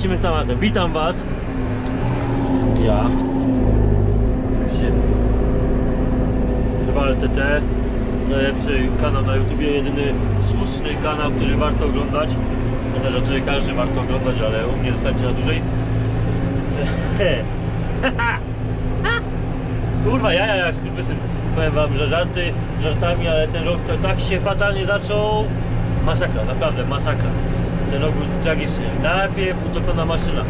lecimy z tematem. Witam Was. Ja. Oczywiście. Rywal TT. Najlepszy kanał na YouTubie, jedyny słuszny kanał, który warto oglądać. Ja że tutaj każdy warto oglądać, ale u mnie zostańcie na dłużej. Kurwa, ja jak skurwysyn. Powiem wam, że żarty żartami, ale ten rok to tak się fatalnie zaczął. Masakra, naprawdę masakra. Ten był tragiczny. Najpierw utopiona maszyna.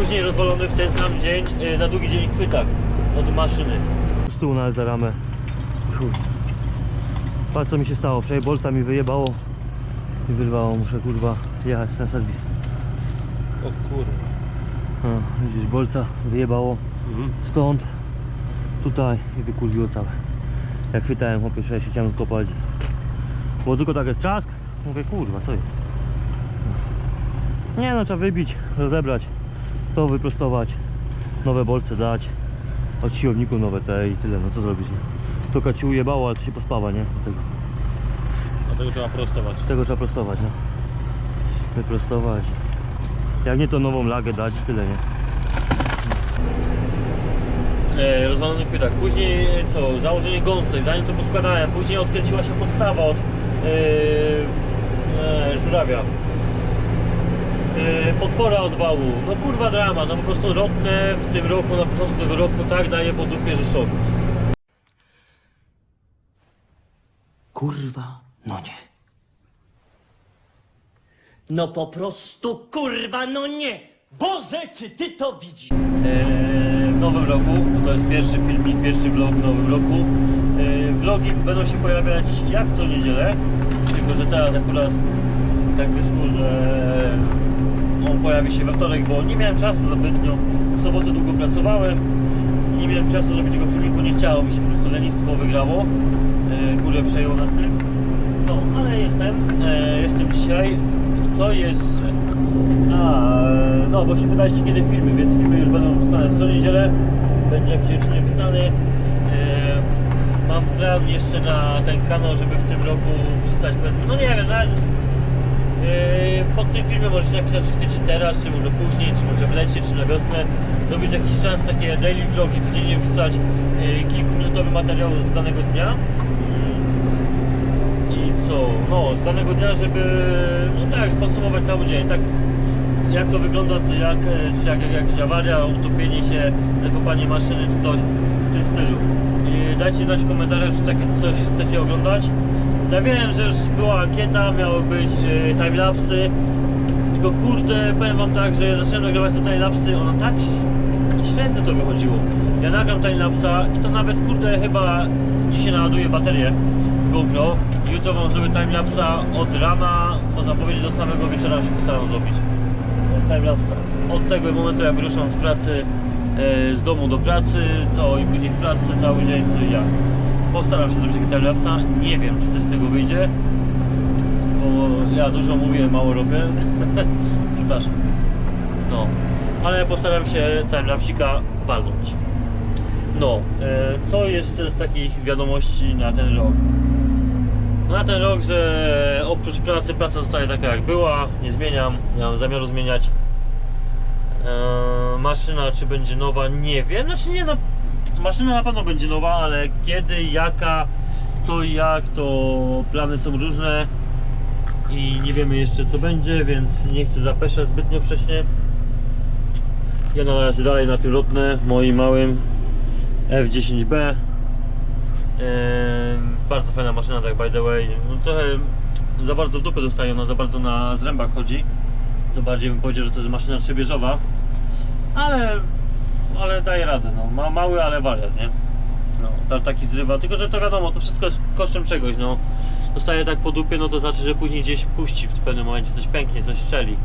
Później rozwalony w ten sam dzień, y, na drugi dzień chwytak od maszyny. Tyłu nawet za ramę. Chuj. Patrz co mi się stało, wczoraj bolca mi wyjebało i wyrwało, muszę kurwa jechać na serwis. O kurwa. O, widzisz, bolca wyjebało Mhm. stąd, tutaj i wykurwiło całe. Jak chwytałem, chłopie, że ja się chciałem skopać. Było tylko tak jest trzask, mówię, kurwa, co jest? Nie no, trzeba wybić, rozebrać, to wyprostować, nowe bolce dać, od siłowniku nowe te i tyle, no co zrobić, nie? Tylko ci ujebało, ale to się pospawa, nie? Do tego, Dlatego trzeba prostować. tego trzeba prostować, no. Wyprostować. Jak nie to nową lagę dać, tyle, nie? e, rozwalony chwytak. Później e, co? Założenie gąsek, zanim to poskładałem. Później odkręciła się podstawa od e, e, żurawia. E, podpora od wału. No kurwa drama, no po prostu rotne w tym roku, na początku tego roku tak daje po dupie, że szok. Kurwa, no nie. No po prostu kurwa, no nie. Boże, czy ty to widzisz? e, w nowym roku. To jest pierwszy filmik, pierwszy vlog w nowym roku. E, vlogi będą się pojawiać jak co niedzielę, tylko że teraz akurat tak wyszło, że on pojawi się we wtorek, bo nie miałem czasu zbytnio. W sobotę długo pracowałem. Nie miałem czasu zrobić tego filmiku, nie chciało mi się, po prostu lenistwo wygrało. E, górę przejęło nad tym. No, ale jestem. E, jestem dzisiaj. Co jeszcze? A, e, no bo się pytaliście kiedy filmy, więc filmy już będą wrzucane co niedzielę. Będzie jakiś odcinek wrzucany. Mam plan jeszcze na ten kanał, żeby w tym roku wrzucać bez... No nie wiem, nawet e, pod tym filmem możecie napisać, czy chcecie teraz, czy może później, czy może w lecie, czy na wiosnę. Zrobić jakiś czas takie daily vlogi, codziennie wrzucać e, kilkuminutowy materiał z danego dnia. I co? No, z danego dnia, żeby no tak, podsumować cały dzień, tak jak to wygląda, co jak, e, czy jak, jak jakaś awaria, utopienie się, zakopanie maszyny, czy coś w tym stylu. I dajcie znać w komentarzach, czy takie coś chcecie oglądać. Ja wiem, że już była ankieta, miały być e, timelapsy, tylko kurde, powiem wam tak, że ja zacząłem nagrywać te timelapsy, ono tak ś- średnio to wychodziło. Ja nagram timelapsa i to nawet kurde chyba dzisiaj naładuję baterię w GoPro. Jutro wam zrobię timelapsa od rana, można powiedzieć do samego wieczora się postaram zrobić. Timelapsa. Od tego momentu jak wyruszam z pracy, e, z domu do pracy, to i później w pracy cały dzień, co i jak. Postaram się zrobić takiego timelapsa. Nie wiem, czy coś z tego wyjdzie bo ja dużo mówię, mało robię. Przepraszam. No, ale postaram się timelapsika walnąć. No, e, co jeszcze z takich wiadomości na ten rok? Na ten rok, że oprócz pracy, praca zostaje taka jak była, nie zmieniam, nie mam zamiaru zmieniać. E, maszyna czy będzie nowa, nie wiem, znaczy nie no, maszyna na pewno będzie nowa, ale kiedy, jaka, co i jak, to plany są różne i nie wiemy jeszcze co będzie, więc nie chcę zapeszać zbytnio wcześnie. Ja na razie dalej na tym lotne, moim małym F10B. Ehm, bardzo fajna maszyna, tak by the way. No, trochę za bardzo w dupę dostaje, ona za bardzo na zrębach chodzi. To bardziej bym powiedział, że to jest maszyna trzybieżowa. Ale, ale daje radę, no. Ma mały, ale wariat, nie? No, zrywa, tylko że to wiadomo, to wszystko jest kosztem czegoś, no. dostaje tak po dupie, no to znaczy, że później gdzieś puści w pewnym momencie, coś pęknie, coś strzeli.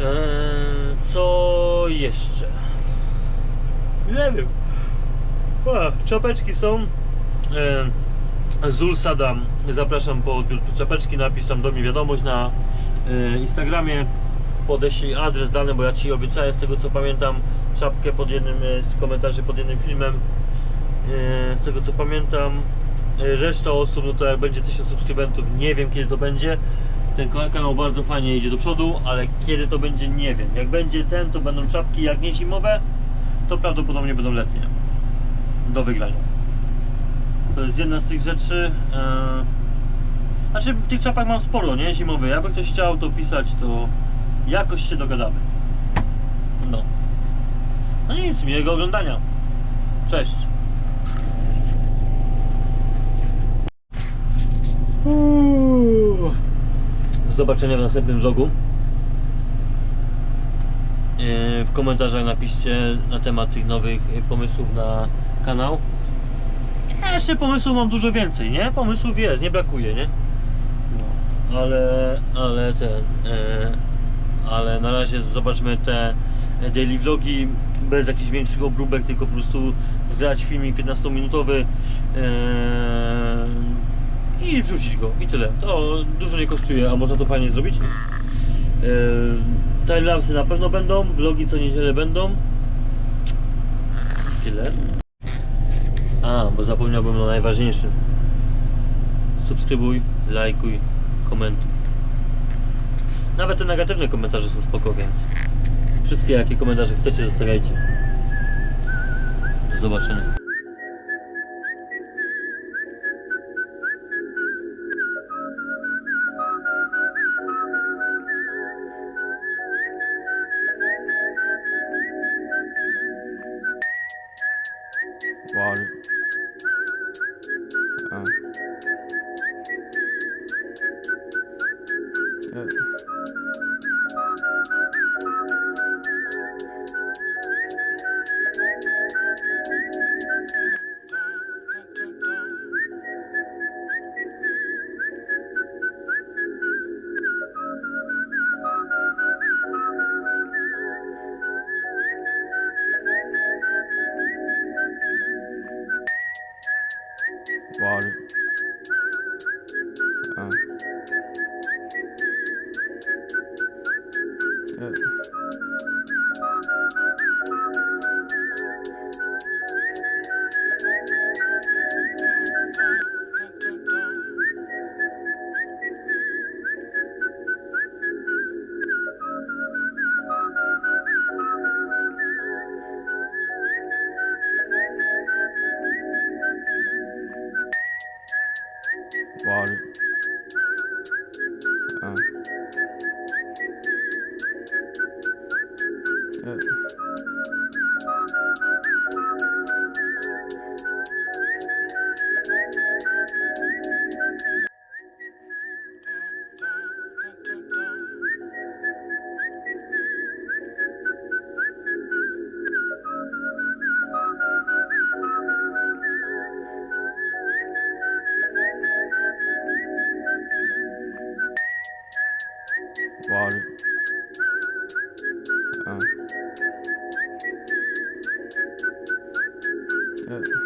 Eee, co jeszcze? Nie wiem. A, czapeczki są. Eee, z Ulsada zapraszam po odbiór czapeczki, napisz tam do mnie wiadomość na e, Instagramie podeślij adres dany, bo ja Ci obiecałem z tego co pamiętam czapkę pod jednym e, z komentarzy pod jednym filmem. E, z tego co pamiętam e, reszta osób, no to jak będzie 1000 subskrybentów, nie wiem kiedy to będzie. Ten kanał bardzo fajnie idzie do przodu, ale kiedy to będzie, nie wiem. Jak będzie ten, to będą czapki, jak nie zimowe to prawdopodobnie będą letnie. Do wygrania. To jest jedna z tych rzeczy znaczy tych czapek mam sporo, nie? Zimowe. Jakby ktoś chciał to pisać, to jakoś się dogadamy. No. No nic, miłego oglądania. Cześć. Uuu. Do zobaczenia w następnym vlogu. E, W komentarzach napiszcie na temat tych nowych e, pomysłów na kanał. Ja jeszcze pomysłów mam dużo więcej, nie? Pomysłów jest, nie brakuje, nie? No, ale, ale ten, e, ale na razie zobaczmy te daily vlogi bez jakichś większych obróbek, tylko po prostu zgrać filmik 15-minutowy e, i wrzucić go i tyle. To dużo nie kosztuje, a można to fajnie zrobić. E, timelapsy na pewno będą, vlogi co niedzielę będą. Tyle. A, bo zapomniałbym o najważniejszym. Subskrybuj, lajkuj, komentuj. Nawet te negatywne komentarze są spoko, więc wszystkie jakie komentarze chcecie zostawiajcie. Do zobaczenia. Water. Uh. Yeah. Water. Uh. Yeah.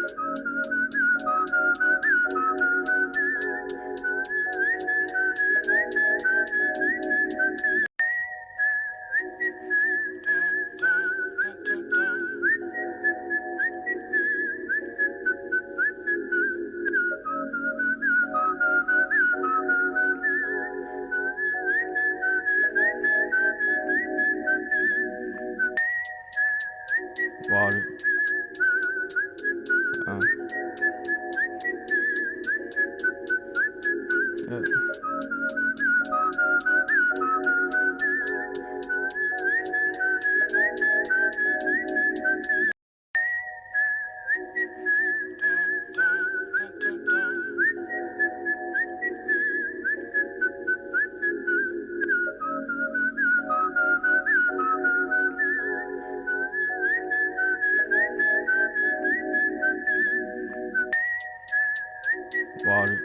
slaughtered.